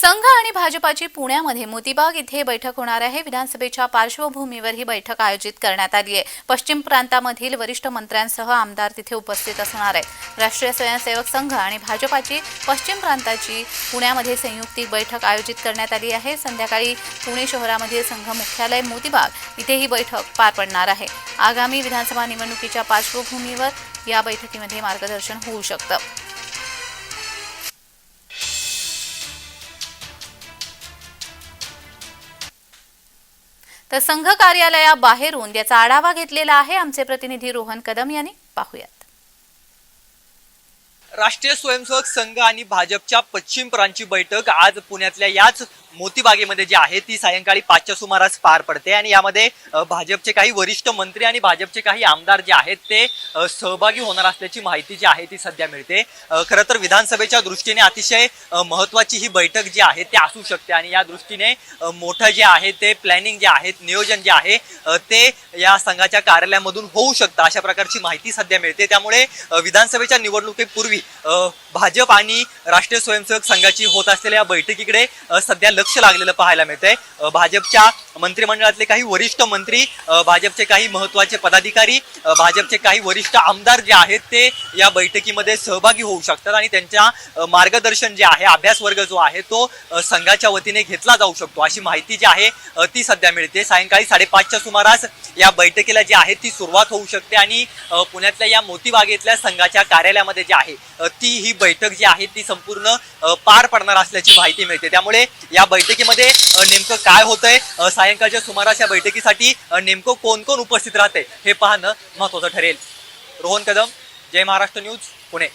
संघ आणि भाजपाची पुण्यामध्ये मोतीबाग इथे बैठक होणार आहे. विधानसभेच्या पार्श्वभूमीवर ही बैठक आयोजित करण्यात आली आहे. पश्चिम प्रांतामधील वरिष्ठ मंत्र्यांसह आमदार तिथे उपस्थित असणार आहेत. राष्ट्रीय स्वयंसेवक संघ आणि भाजपाची पश्चिम प्रांताची पुण्यामध्ये संयुक्तिक बैठक आयोजित करण्यात आली आहे. संध्याकाळी पुणे शहरामधील संघ मुख्यालय मोतीबाग इथे ही बैठक पार पडणार आहे. आगामी विधानसभा निवडणुकीच्या पार्श्वभूमीवर या बैठकीमध्ये मार्गदर्शन होऊ शकतं. तर संघ कार्यालयाबाहेरून याचा आढावा घेतलेला आहे आमचे प्रतिनिधी रोहन कदम यांनी. पाहूयात. राष्ट्रीय स्वयंसेवक संघ आणि भाजपच्या पश्चिम प्रांची बैठक आज पुण्यातल्या याच मोतीबागेमध्ये जी आहे ती सायंकाळी पाचच्या सुमारास पार पडते. आणि यामध्ये भाजपचे काही वरिष्ठ मंत्री आणि भाजपचे काही आमदार जे आहेत ते सहभागी होणार असल्याची माहिती जी आहे ती सध्या मिळते. खरं तर विधानसभेच्या दृष्टीने अतिशय महत्वाची ही बैठक जी आहे ती असू शकते. आणि या दृष्टीने मोठं जे आहे ते प्लॅनिंग जे आहे नियोजन जे आहे ते या संघाच्या कार्यालयामधून होऊ शकतं अशा प्रकारची माहिती सध्या मिळते. त्यामुळे विधानसभेच्या निवडणुकीपूर्वी भाजप आणि राष्ट्रीय स्वयंसेवक संघाची होत असलेल्या या बैठकीकडे सध्या लक्ष लागलेलं पाहायला मिळतंय. भाजपच्या मंत्रिमंडळातले काही वरिष्ठ मंत्री भाजपचे काही महत्त्वाचे पदाधिकारी भाजपचे काही वरिष्ठ आमदार जे आहेत ते या बैठकीमध्ये सहभागी होऊ शकतात आणि त्यांच्या मार्गदर्शन जे आहे अभ्यास वर्ग जो आहे तो संघाच्या वतीने घेतला जाऊ शकतो. अशी माहिती जी आहे ती सध्या मिळते. सायंकाळी साडेपाचच्या सुमारास या बैठकीला जी आहे ती सुरुवात होऊ शकते आणि पुण्यातल्या या मोतीबागेतल्या संघाच्या कार्यालयामध्ये जी आहे ती ही बैठक जी आहे ती संपूर्ण पार पडणार असल्याची माहिती मिळते. त्यामुळे या बैठकीमध्ये नेमकं काय होतंय? सायंकाळच्या सुमारास या बैठकीसाठी नेमकं कोण कोण उपस्थित राहते? हे पाहणं महत्वाचं ठरेल. रोहन कदम जय महाराष्ट्र न्यूज पुणे.